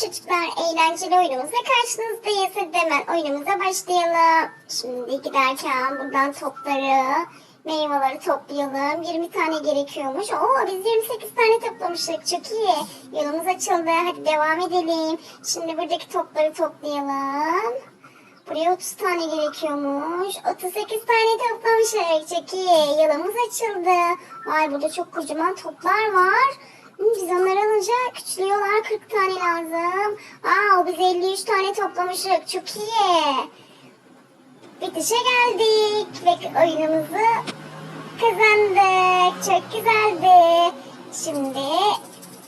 Çocuklar, eğlenceli oyunumuzla karşınızdayız. Hadi hemen oyunumuza başlayalım. Şimdi giderken buradan topları, meyveleri toplayalım. 20 tane gerekiyormuş. Oo biz 28 tane toplamıştık. Çok iyi. Yolumuz açıldı. Hadi devam edelim. Şimdi buradaki topları toplayalım. Buraya 30 tane gerekiyormuş. 38 tane toplamıştık. Çok iyi. Yolumuz açıldı. Vay burada çok kocaman toplar var. Biz onları alınca küçülüyorlar. 40 tane lazım. Aa, biz 53 tane toplamıştık. Çok iyi. Bitişe geldik. Ve oyunumuzu kazandık. Çok güzeldi. Şimdi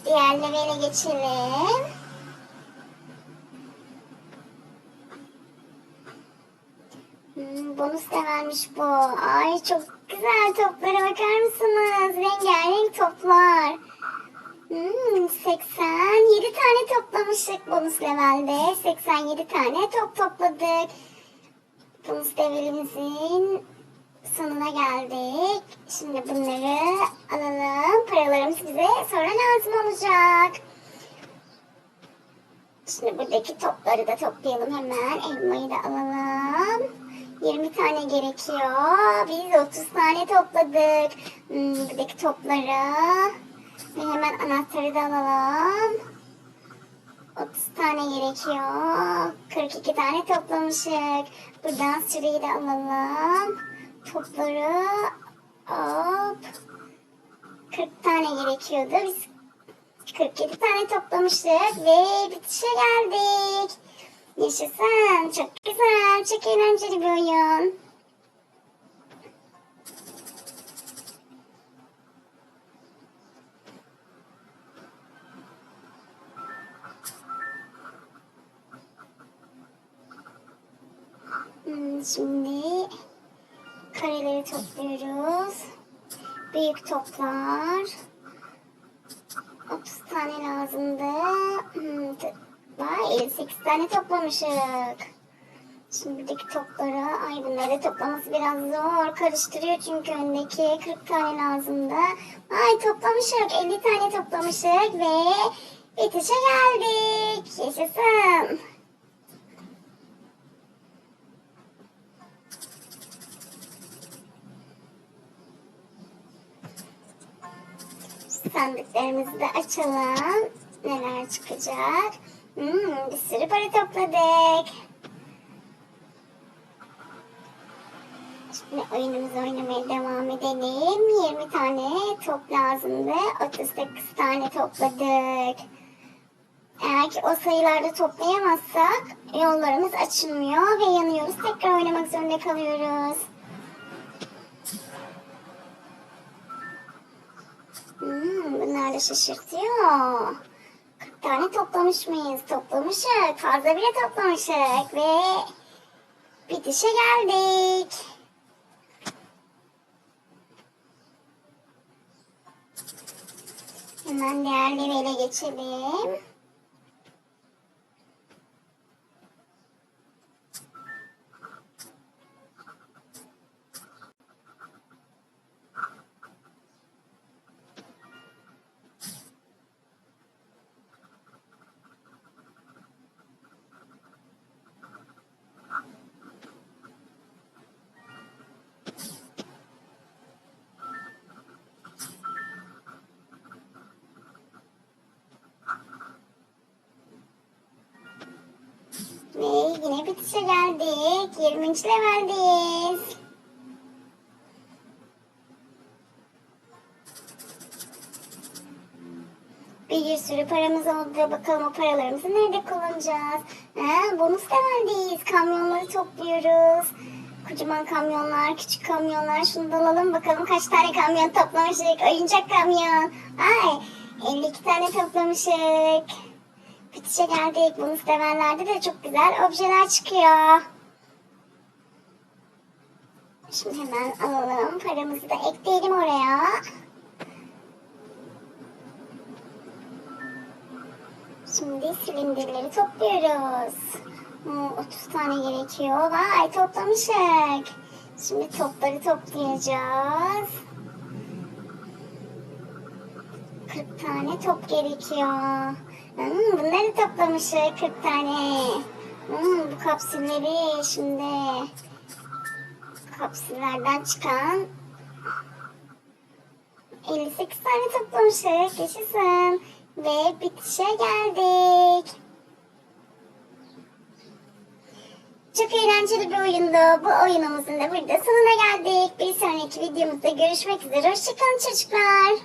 diğer levele geçelim. Hmm, bonus da vermiş bu. Ay çok güzel toplara bakar mısınız? Rengarenk toplar. Hmm, 87 tane toplamıştık bonus levelde. 87 tane top topladık. Bonus levelimizin sonuna geldik. Şimdi bunları alalım. Paralarımız bize sonra lazım olacak. Şimdi buradaki topları da toplayalım hemen. Elmayı da alalım. 20 tane gerekiyor. Biz 30 tane topladık. Hmm, buradaki topları. Ve hemen anahtarı da alalım. 30 tane gerekiyor. 42 tane toplamışık. Buradan süreyi de alalım. Topları hop. 40 tane gerekiyordu. Biz 47 tane toplamıştık ve bitişe geldik. Yaşasın. Çok güzel. Çok eğlenceli bir oyun. Şimdi kareleri topluyoruz. Büyük toplar. 30 tane lazımdı. Hmm, Vay 58 tane toplamışık. Şimdi buradaki topları, ay bunları toplaması biraz zor. Karıştırıyor çünkü öndeki 40 tane lazımdı. Ay toplamışık, 50 tane toplamışık ve bitişe geldik. Yaşasın. Sandıklarımızı da açalım. Neler çıkacak? Hmm, bir sürü para topladık. Şimdi oyunumuzu oynamaya devam edelim. 20 tane top lazımdı. 38 tane topladık. Eğer ki o sayılarda toplayamazsak yollarımız açılmıyor ve yanıyoruz. Tekrar oynamak zorunda kalıyoruz. Bunlar da şaşırtıyor. 40 tane toplamış mıyız? Toplamışık. Fazla bile toplamışık ve bitişe geldik. Hemen diğer levele geçelim. 23 leveldeyiz. Bir sürü paramız oldu. Bakalım o paralarımızı nerede kullanacağız? Ha, bonus leveldeyiz. Kamyonları topluyoruz. Kocaman kamyonlar, küçük kamyonlar. Şunu da alalım bakalım kaç tane kamyon toplamıştık. Oyuncak kamyon. Ay 52 tane toplamıştık bitişe geldik. Bonus level'lerde de çok güzel objeler çıkıyor. Şimdi hemen alalım. Paramızı da ekleyelim oraya. Şimdi silindirleri topluyoruz. Hmm, 30 tane gerekiyor. Vay toplamışık. Şimdi topları toplayacağız. 40 tane top gerekiyor. Hmm, bunları toplamışız 40 tane. Hmm, bu kapsülleri şimdi kapsüllerden çıkan 58 tane toplamışız. Yaşasın. Ve bitişe geldik. Çok eğlenceli bir oyundu. Bu oyunumuzun da burada sonuna geldik. Bir sonraki videomuzda görüşmek üzere. Hoşçakalın çocuklar.